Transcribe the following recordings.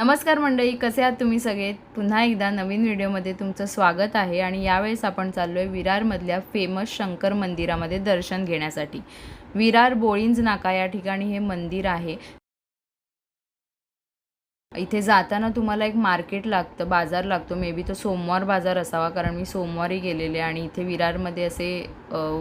नमस्कार मंडळी कसे आहात तुम्ही सगळे? पुन्हा एकदा नवीन व्हिडिओमध्ये तुमचं स्वागत आहे आणि यावेळेस आपण चाललो आहे विरारमधल्या फेमस शंकर मंदिरामध्ये दर्शन घेण्यासाठी. विरार बोळींज नाका या ठिकाणी हे मंदिर आहे. इथे जाताना तुम्हाला एक मार्केट लागतं बाजार लागतो. मे बी तो सोमवार बाजार असावा कारण मी सोमवारी गेलेले आणि इथे विरारमध्ये असे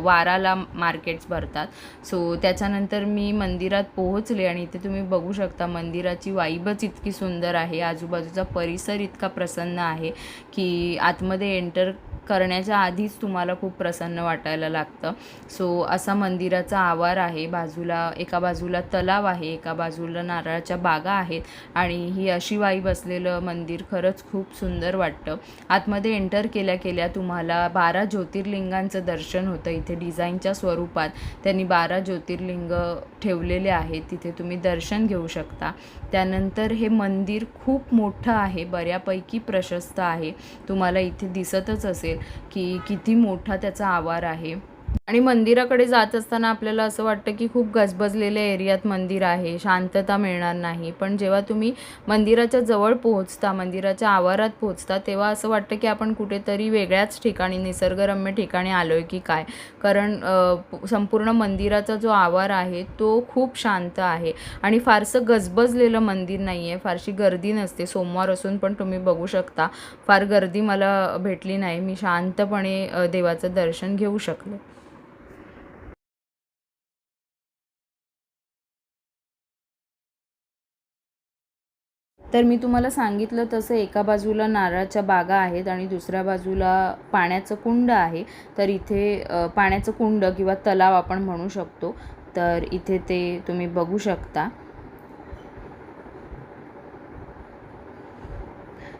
वाराला मार्केट्स भरतात. सो त्याच्यानंतर मी मंदिरात पोहोचले आणि इथे तुम्ही बघू शकता मंदिराची वाईबच इतकी सुंदर आहे. आजूबाजूचा परिसर इतका प्रसन्न आहे की आतमध्ये एंटर करण्याच्या आधीच तुम्हाला खूप प्रसन्न वाटायला लागतं. सो असा मंदिराचा आवार आहे. बाजूला एका बाजूला तलाव आहे एका बाजूला नारळाच्या बागा आहेत आणि ही अशी वाई बसलेलं मंदिर खरंच खूप सुंदर वाटतं. आतमध्ये एंटर केल्या केल्या तुम्हाला बारा ज्योतिर्लिंगांचं दर्शन होतं. इथे डिझाईनच्या स्वरूपात त्यांनी बारा ज्योतिर्लिंग ठेवलेले आहेत. तिथे तुम्ही दर्शन घेऊ शकता. त्यानंतर हे मंदिर खूप मोठं आहे. बऱ्यापैकी प्रशस्त आहे. तुम्हाला इथे दिसतच असेल. की किती मोठा त्याचा आवार आहे. आणि मंदिराकडे जात असताना आपल्याला असं वाटतं की खूप गजबजलेल्या एरियात मंदिर आहे शांतता मिळणार नाही. पण जेव्हा तुम्ही मंदिराच्या जवळ पोहोचता मंदिराच्या आवारात पोहोचता तेव्हा असं वाटतं की आपण कुठेतरी वेगळ्याच ठिकाणी निसर्गरम्य ठिकाणी आलो आहे की काय? कारण संपूर्ण मंदिराचा जो आवार आहे तो खूप शांत आहे. आणि फारसं गजबजलेलं मंदिर नाही आहे फारशी गर्दी नसते. सोमवार असून पण तुम्ही बघू शकता. फार गर्दी मला भेटली नाही. मी शांतपणे देवाचं दर्शन घेऊ शकले. तर मी तुम्हाला सांगितलं तसं एका बाजूला नारळाच्या बागा आहेत आणि दुसऱ्या बाजूला पाण्याचं कुंड आहे. तर इथे पाण्याचं कुंड किंवा तलाव आपण म्हणू शकतो. तर इथे ते तुम्ही बघू शकता.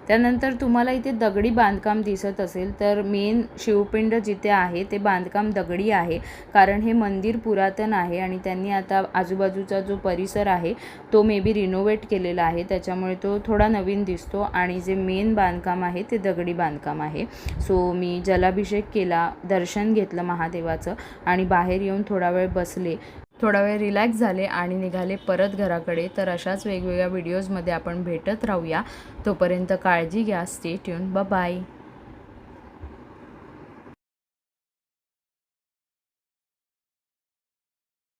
त्यानंतर तुम्हाला इथे दगडी बांधकाम दिसत असेल तर मेन शिवपिंड जिथे आहे ते बांधकाम दगडी आहे कारण हे मंदिर पुरातन आहे आणि त्यांनी आता आजूबाजूचा जो परिसर आहे तो मे बी रिनोव्हेट केलेला आहे. त्याच्यामुळे तो थोडा नवीन दिसतो आणि जे मेन बांधकाम आहे ते दगडी बांधकाम आहे. सो मी जलाभिषेक केला दर्शन घेतलं महादेवाचं आणि बाहेर येऊन थोडा वेळ बसले. थोडा वेळ रिलॅक्स झाले आणि निघाले परत घराकडे तर अशाच वेगवेगळ्या व्हिडिओजमध्ये आपण भेटत राहूया. तोपर्यंत काळजी घ्या स्टे ट्यून बाय